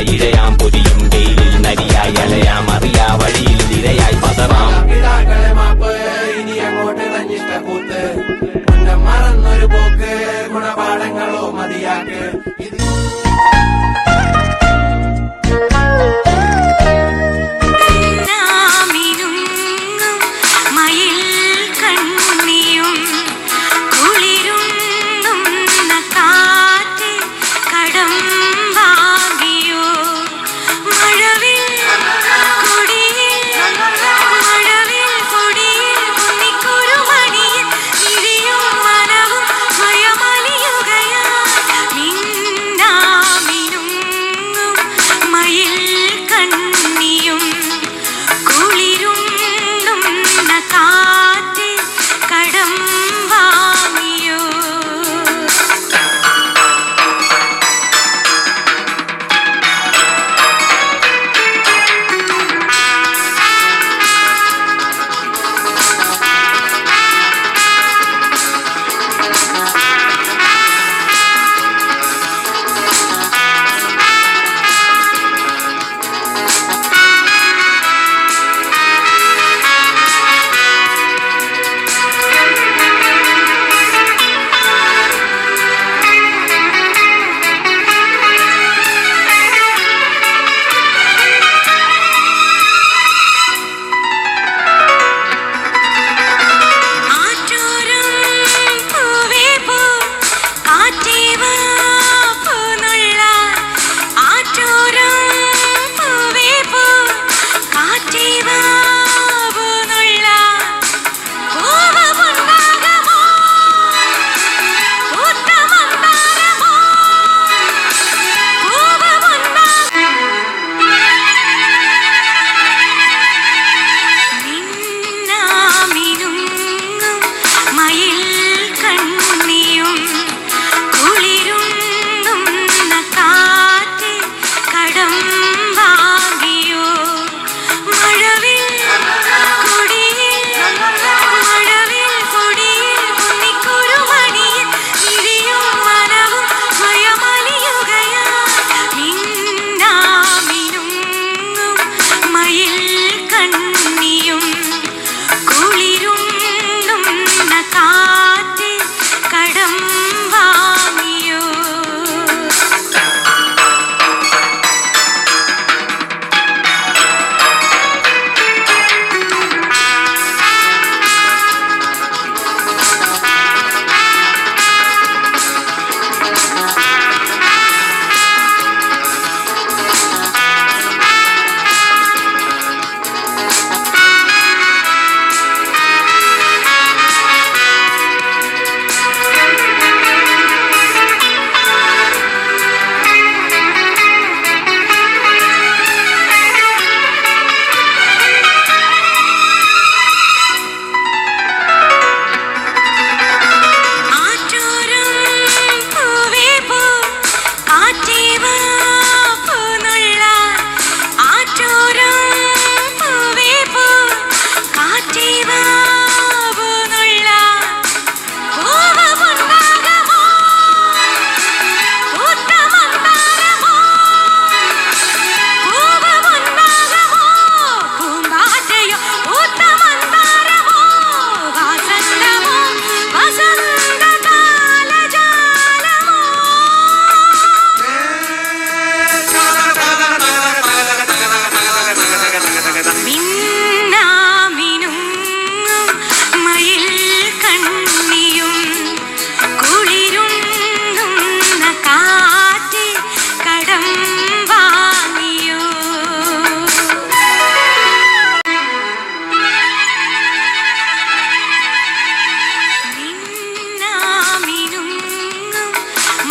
ഇഴയാം പൊതിയും വെയിലിൽ നരിയായി അലയാം. അറിയാ വഴിയിൽ ഇരയായി പതറാം മറന്നൊരു പോക്ക് ഗുണപാഠങ്ങളോ മതിയാക്ക്. கண்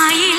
மாயே